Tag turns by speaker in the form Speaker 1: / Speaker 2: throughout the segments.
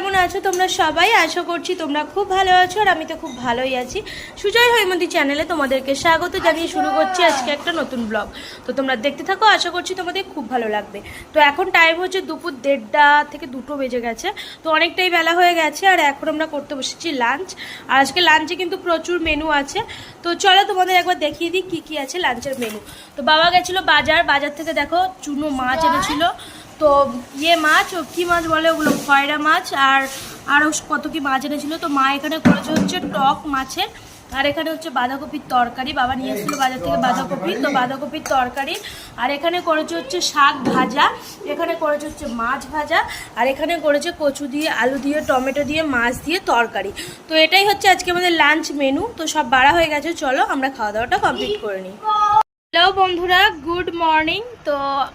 Speaker 1: কেমন আছো তোমরা সবাই আশা করছি তোমরা খুব ভালো আছো আর আমি তো খুব ভালোই আছি সুজয় হৈমন্তী চ্যানেলে তোমাদেরকে স্বাগত জানিয়ে শুরু করছি আজকে একটা নতুন ব্লগ তো তোমরা দেখতে থাকো আশা করছি তোমাদের খুব ভালো লাগবে তো এখন টাইম হচ্ছে দুপুর দেড়টা থেকে দুটো বেজে গেছে তো অনেকটাই বেলা হয়ে গেছে আর এখন আমরা করতে বসেছি লাঞ্চ আর আজকে লাঞ্চে কিন্তু প্রচুর মেনু আছে তো চলো তোমাদের একবার দেখিয়ে দিই কী কী আছে লাঞ্চের মেনু তো বাবা গেছিলো বাজার বাজার থেকে দেখো চুনো মাছ এনেছিলো তো ইয়ে মাছ ও কী মাছ বলে ওগুলো খয়রা মাছ আর আরও কত কি মাছ এনেছিলো তো মা এখানে করেছে হচ্ছে টক মাছের আর এখানে হচ্ছে বাঁধাকপির তরকারি বাবা নিয়ে এসেছিলো বাজার থেকে বাঁধাকপি তো বাঁধাকপির তরকারি আর এখানে করেছে হচ্ছে শাক ভাজা এখানে করেছে হচ্ছে মাছ ভাজা আর এখানে করেছে কচু দিয়ে আলু দিয়ে টমেটো দিয়ে মাছ দিয়ে তরকারি তো এটাই হচ্ছে আজকে আমাদের লাঞ্চ মেনু তো সব বাড়া হয়ে গেছে চলো আমরা খাওয়া দাওয়াটা কমপ্লিট করে নিই
Speaker 2: হ্যালো বন্ধুরা গুড মর্নিং তো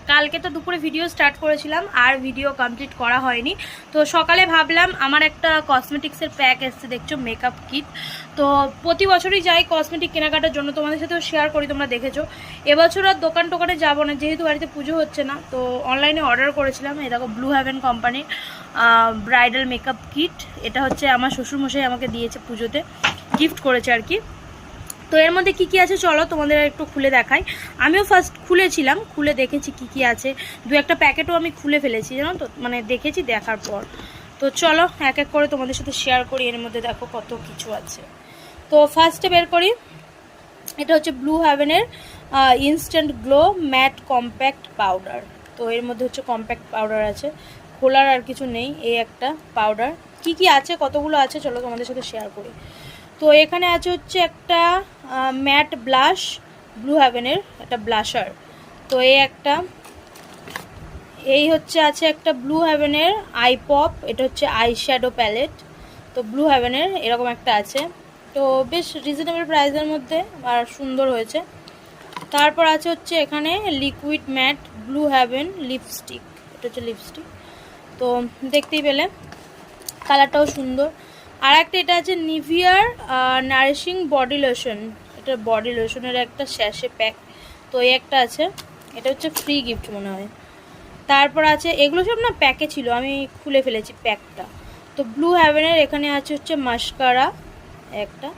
Speaker 2: কালকে তো দুপুরে ভিডিও স্টার্ট করেছিলাম আর ভিডিও কমপ্লিট করা হয়নি তো সকালে ভাবলাম আমার একটা কসমেটিক্সের প্যাক এসছে দেখছো মেকআপ কিট তো প্রতি বছরই যাই কসমেটিক কেনাকাটার জন্য তোমাদের সাথেও শেয়ার করি তোমরা দেখেছো এবছর আর দোকান টোকানে যাবো না যেহেতু বাড়িতে পুজো হচ্ছে না তো অনলাইনে অর্ডার করেছিলাম এই দেখো ব্লু হ্যাভেন কোম্পানির ব্রাইডাল মেকআপ কিট এটা হচ্ছে আমার শ্বশুরমশাই আমাকে দিয়েছে পুজোতে গিফট করেছে আর কি তো এর মধ্যে কি কি আছে চলো তোমাদের একটু খুলে দেখাই আমিও ফার্স্ট খুলেছিলাম খুলে দেখেছি কি কি আছে দু একটা প্যাকেটও আমি খুলে ফেলেছি জানো তো মানে দেখেছি দেখার পর তো চলো এক এক করে তোমাদের সাথে শেয়ার করি এর মধ্যে দেখো কত কিছু আছে তো ফার্স্টে বের করি এটা হচ্ছে ব্লু হ্যাভেনের instant glow matte compact powder তো এর মধ্যে হচ্ছে কম্প্যাক্ট পাউডার আছে খোলার আর কিছু নেই এই একটা পাউডার কি কি আছে কতগুলো আছে চলো তোমাদের সাথে শেয়ার করি তো এখানে আছে হচ্ছে একটা ম্যাট ব্লাশ ব্লু হ্যাভেনের একটা ব্লাশার তো এই একটা এই হচ্ছে আছে একটা ব্লু হ্যাভেনের আই পপ এটা হচ্ছে আই শ্যাডো প্যালেট তো ব্লু হ্যাভেনের এরকম একটা আছে তো বেশ রিজনেবল প্রাইসের মধ্যে আর সুন্দর হয়েছে তারপর আছে হচ্ছে এখানে liquid matte blue heaven lipstick এটা হচ্ছে লিপস্টিক তো দেখতেই পেলে কালারটাও সুন্দর আর একটা এটা আছে নিভিয়ার নারিশিং বডি লোশন এটা বডি লোশনের একটা স্যাশে প্যাক তো এই একটা আছে এটা হচ্ছে ফ্রি গিফট মনে হয় তারপর আছে এগুলো সব না প্যাকে ছিল আমি খুলে ফেলেছি প্যাকটা তো ব্লু হ্যাভেনের এখানে আছে হচ্ছে মাস্কারা একটা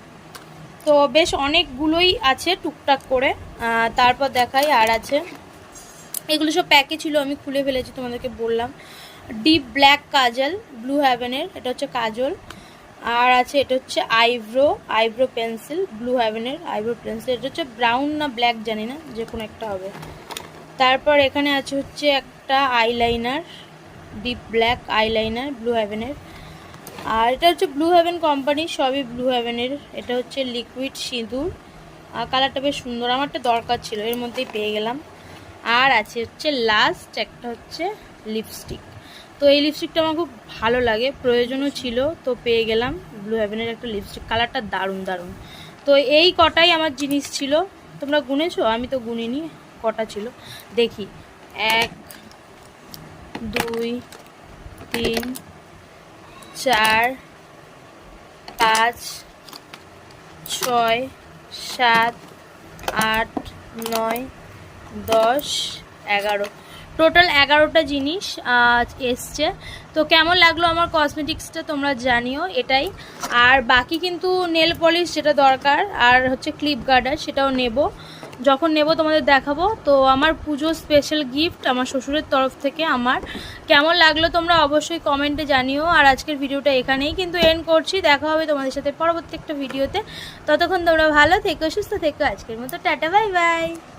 Speaker 2: তো বেশ অনেকগুলোই আছে টুকটাক করে তারপর দেখাই আর আছে এগুলো সব প্যাকে ছিল আমি খুলে ফেলেছি তোমাদেরকে বললাম ডিপ ব্ল্যাক কাজল ব্লু হ্যাভেনের এটা হচ্ছে কাজল আর আছে এটা হচ্ছে আইব্রো আইব্রো পেন্সিল ব্লু হ্যাভেনের আইব্রো পেন্সিল এটা হচ্ছে ব্রাউন না ব্ল্যাক জানি না যে কোনো একটা হবে তারপর এখানে আছে হচ্ছে একটা eyeliner deep black eyeliner blue হ্যাভেনের আর এটা হচ্ছে ব্লু হ্যাভেন কোম্পানি সবই ব্লু হ্যাভেনের এটা হচ্ছে লিকুইড সিঁদুর আর কালারটা বেশ সুন্দর আমারটা দরকার ছিল এর মধ্যেই পেয়ে গেলাম আর আছে হচ্ছে লাস্ট একটা হচ্ছে লিপস্টিক তো এই লিপস্টিকটা আমার খুব ভালো লাগে প্রয়োজনও ছিল তো পেয়ে গেলাম ব্লু হ্যাভেনের একটা লিপস্টিক কালারটা দারুণ দারুণ তো এই কটাই আমার জিনিস ছিল তোমরা গুনেছো আমি তো গুনিনি কটা ছিল দেখি এক দুই তিন চার পাঁচ ছয় সাত আট নয় দশ এগারো টোটাল এগারোটা জিনিস এসছে তো কেমন লাগলো আমার কসমেটিক্সটা তোমরা জানিও এটাই আর বাকি কিন্তু নেল পলিশ যেটা দরকার আর হচ্ছে ক্লিপ গার্ডার সেটাও নেব যখন নেব তোমাদের দেখাবো তো আমার পুজো স্পেশাল গিফট আমার শ্বশুরের তরফ থেকে আমার কেমন লাগলো তোমরা অবশ্যই কমেন্টে জানিও আর আজকের ভিডিওটা এখানেই কিন্তু এন্ড করছি দেখা হবে তোমাদের সাথে পরবর্তী একটা ভিডিওতে ততক্ষণ তোমরা ভালো থেকো সুস্থ থেকো আজকের মতো টাটা বাই বাই